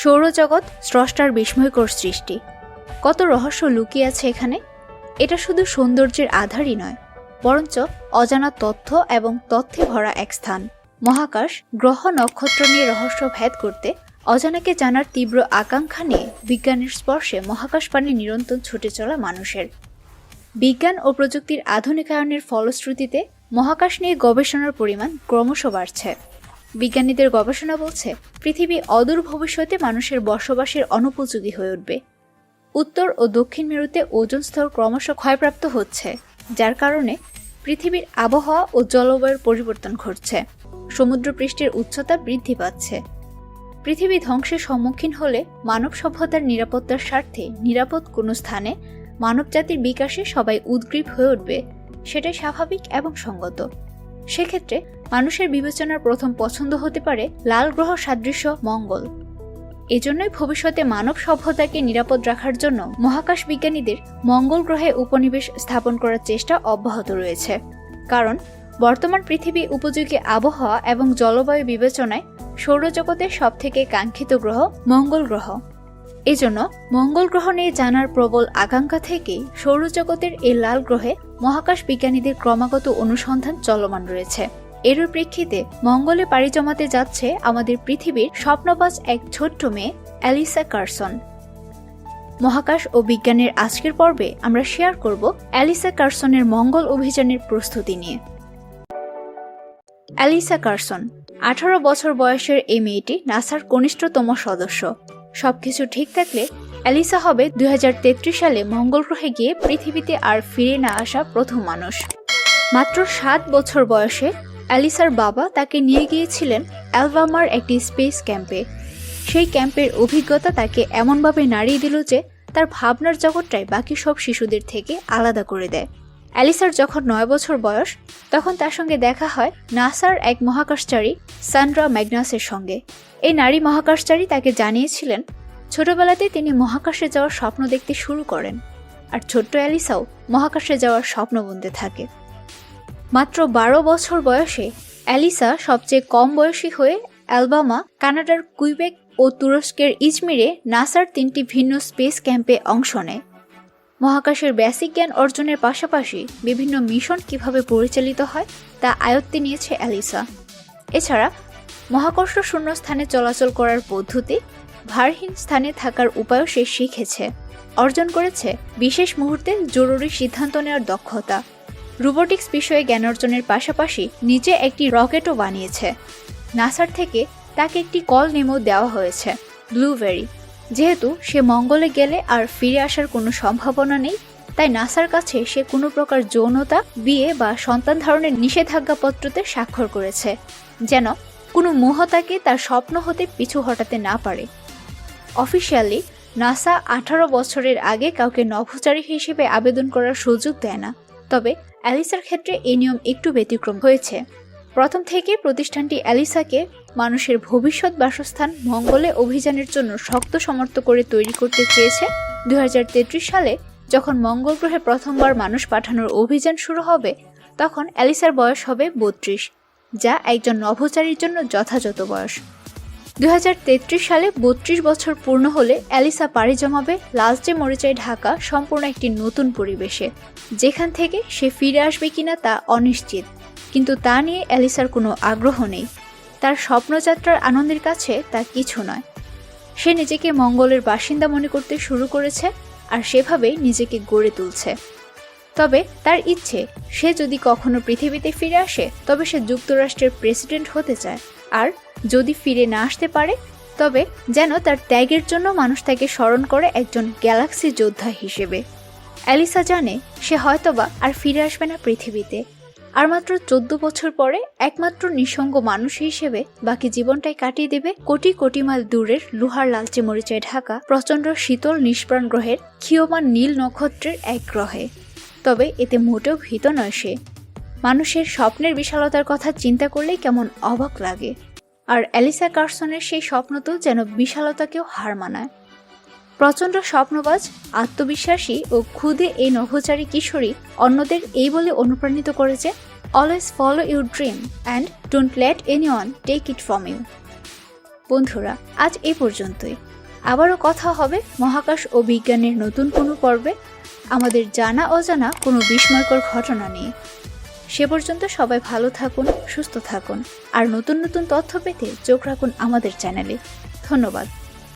সৌরজগৎ স্রষ্টার বিস্ময়কর সৃষ্টি। কত রহস্য লুকিয়ে আছে এখানে? এটা শুধু সৌন্দর্যের আধারই নয়, বরঞ্চ অজানা তথ্য এবং তথ্যে ভরা এক স্থান। মহাকাশ, গ্রহ, নক্ষত্র নিয়ে রহস্য ভেদ করতে অজানাকে জানার তীব্র আকাঙ্ক্ষা নিয়ে বিজ্ঞানের স্পর্শে মহাকাশ পানে নিরন্তর ছুটে চলা মানুষের। বিজ্ঞান ও প্রযুক্তির আধুনিকায়নের ফলশ্রুতিতে মহাকাশ নিয়ে গবেষণার পরিমাণ ক্রমশ বাড়ছে। বিজ্ঞানীদের গবেষণা বলছে, পৃথিবী অদূর ভবিষ্যতে মানুষের বসবাসের অনুপযোগী হয়ে উঠবে। উত্তর ও দক্ষিণ মেরুতে ওজন স্তর ক্রমশ ক্ষয়প্রাপ্ত হচ্ছে, যার কারণে পৃথিবীর আবহাওয়া ও জলবায়ুর পরিবর্তন ঘটছে। সমুদ্রপৃষ্ঠের উচ্চতা বৃদ্ধি পাচ্ছে। পৃথিবী ধ্বংসের সম্মুখীন হলে মানব সভ্যতার নিরাপত্তার স্বার্থে নিরাপদ কোনো স্থানে মানবজাতির বিকাশে সবাই উদ্গ্রীব হয়ে উঠবে, সেটাই স্বাভাবিক এবং সঙ্গত। সেক্ষেত্রে মানুষের বিবেচনার প্রথম পছন্দ হতে পারে লাল গ্রহ সাদৃশ্য মঙ্গল। এজন্যই ভবিষ্যতে মানব সভ্যতাকে নিরাপদ রাখার জন্য মহাকাশ বিজ্ঞানীদের মঙ্গল গ্রহে উপনিবেশ স্থাপন করার চেষ্টা অব্যাহত রয়েছে। কারণ বর্তমান পৃথিবী উপযোগী আবহাওয়া এবং জলবায়ু বিবেচনায় সৌরজগতের সবথেকে কাঙ্ক্ষিত গ্রহ মঙ্গল গ্রহ। এজন্য মঙ্গল গ্রহ নিয়ে জানার প্রবল আকাঙ্ক্ষা থেকেই সৌরজগতের এই লাল গ্রহে মহাকাশ বিজ্ঞানীদের ক্রমাগত অনুসন্ধান চলমান রয়েছে। এরই প্রেক্ষিতে মঙ্গলে পাড়ি জমাতে যাচ্ছে আমাদের পৃথিবীর স্বপ্নবাজ এক ছোট্ট মেয়ে, অ্যালিসা কার্সন। মহাকাশ ও বিজ্ঞানের আজকের পর্বে আমরা শেয়ার করব অ্যালিসা কার্সনের মঙ্গল অভিযানের প্রস্তুতি নিয়ে। অ্যালিসা কার্সন, আঠারো বছর বয়সের এই মেয়েটি নাসার কনিষ্ঠতম সদস্য। সবকিছু ঠিক থাকলে অ্যালিসা হবে দুই হাজার তেত্রিশ সালে মঙ্গল গ্রহে গিয়ে পৃথিবীতে আর ফিরে না আসা প্রথম মানুষ। মাত্র সাত বছর বয়সে অ্যালিসার বাবা তাকে নিয়ে গিয়েছিলেন অ্যালবামার একটি স্পেস ক্যাম্পে। সেই ক্যাম্পের অভিজ্ঞতা তাকে এমনভাবে নাড়িয়ে দিল যে তার ভাবনার জগৎটাই বাকি সব শিশুদের থেকে আলাদা করে দেয়। অ্যালিসার যখন নয় বছর বয়স, তখন তার সঙ্গে দেখা হয় নাসার এক মহাকাশচারী, সান্ড্রা ম্যাগনাসের সঙ্গে। এই নারী মহাকাশচারী তাকে জানিয়েছিলেন, ছোটবেলাতে তিনি মহাকাশে যাওয়ার স্বপ্ন দেখতে শুরু করেন, আর ছোট্ট অ্যালিসাও মহাকাশে যাওয়ার স্বপ্ন বুনতে থাকে। মাত্র বারো বছর বয়সে অ্যালিসা সবচেয়ে কম বয়সী হয়ে অ্যালবামা, কানাডার কুইবেক ও তুরস্কের ইজমিরে নাসার তিনটি ভিন্ন স্পেস ক্যাম্পে অংশ নেয়। মহাকাশের বেসিক জ্ঞান অর্জনের পাশাপাশি বিভিন্ন মিশন কীভাবে পরিচালিত হয়, তা আয়ত্তে নিয়েছে অ্যালিসা। এছাড়া, মহাকর্ষ শূন্য স্থানে চলাচল করার পদ্ধতি ভারহীন স্থানে থাকার উপায়ও সে শিখেছে। অর্জন করেছে বিশেষ মুহূর্তে জরুরি সিদ্ধান্ত নেওয়ার দক্ষতা। রোবোটিক্স বিষয়ে জ্ঞান অর্জনের পাশাপাশি নিজে একটি রকেটও বানিয়েছে। নাসার থেকে তাকে একটি কল নেমো দেওয়া হয়েছে, ব্লুবেরি। যেহেতু সে মঙ্গলে গেলে আর ফিরে আসার কোনো সম্ভাবনা নেই, তাই নাসার কাছে সে কোনো প্রকার যৌনতা, বিয়ে বা সন্তান ধারণের নিষেধাজ্ঞাপত্রতে স্বাক্ষর করেছে, যেন কোনো মোহ তাকে তার স্বপ্ন হতে পিছু হটাতে না পারে। অফিসিয়ালি, নাসা আঠারো বছরের আগে কাউকে নভোচারী হিসেবে আবেদন করার সুযোগ দেয় না, তবে অ্যালিসার ক্ষেত্রে এই নিয়ম একটু ব্যতিক্রম হয়েছে। প্রথম থেকে প্রতিষ্ঠানটি অ্যালিসাকে মানুষের ভবিষ্যৎ বাসস্থান মঙ্গলে অভিযানের জন্য শক্ত সমর্থ করে তৈরি করতে চেয়েছে। দু হাজার তেত্রিশ সালে যখন মঙ্গল গ্রহে প্রথমবার মানুষ পাঠানোর অভিযান শুরু হবে, তখন অ্যালিসার বয়স হবে বত্রিশ, যা একজন নভোচারীর জন্য যথাযথ বয়স। দু হাজার তেত্রিশ সালে বত্রিশ বছর পূর্ণ হলে অ্যালিসা পাড়ি জমাবে লালচে মরিচায় ঢাকা সম্পূর্ণ একটি নতুন পরিবেশে, যেখান থেকে সে ফিরে আসবে কিনা তা অনিশ্চিত। কিন্তু তা নিয়ে অ্যালিসার কোনো আগ্রহ নেই। তার স্বপ্নযাত্রার আনন্দের কাছে তা কিছু নয়। সে নিজেকে মঙ্গলের বাসিন্দা মনে করতে শুরু করেছে আর সেভাবেই নিজেকে গড়ে তুলছে। তবে তার ইচ্ছে, সে যদি কখনো পৃথিবীতে ফিরে আসে, তবে সে যুক্তরাষ্ট্রের প্রেসিডেন্ট হতে চায়। আর যদি ফিরে না আসতে পারে, তবে যেন তার ত্যাগের জন্য মানুষ তাকে স্মরণ করে একজন গ্যালাক্সি যোদ্ধা হিসেবে। অ্যালিসা জানে সে হয়তোবা আর ফিরে আসবে না পৃথিবীতে। আর মাত্র চোদ্দ বছর পরে একমাত্র নিঃসঙ্গ মানুষ হিসেবে বাকি জীবনটাই কাটিয়ে দেবে কোটি কোটি মাইল দূরের লোহার লালচে মরিচায় ঢাকা প্রচণ্ড শীতল নিষ্প্রাণ গ্রহের ক্ষীয়মান নীল নক্ষত্রের এক গ্রহে। তবে এতে মোটেও ভীত নয় সে। মানুষের স্বপ্নের বিশালতার কথা চিন্তা করলেই কেমন অবাক লাগে। আর অ্যালিসা কার্সনের সেই স্বপ্ন তো যেন বিশালতাকেও হার মানায়। প্রচণ্ড স্বপ্নবাজ, আত্মবিশ্বাসী ও ক্ষুদে এই নভোচারী কিশোরী অন্যদের এই বলে অনুপ্রাণিত করেছে always follow your dream and don't let anyone take it from you বন্ধুরা, আজ এই পর্যন্তই। আবারও কথা হবে মহাকাশ ও বিজ্ঞানের নতুন কোনো পর্বে। আমাদের জানা অজানা কোনো বিস্ময়কর ঘটনা নিয়ে। সে পর্যন্ত সবাই ভালো থাকুন, সুস্থ থাকুন। আর নতুন নতুন তথ্য পেতে চোখ রাখুন আমাদের চ্যানেলে। ধন্যবাদ।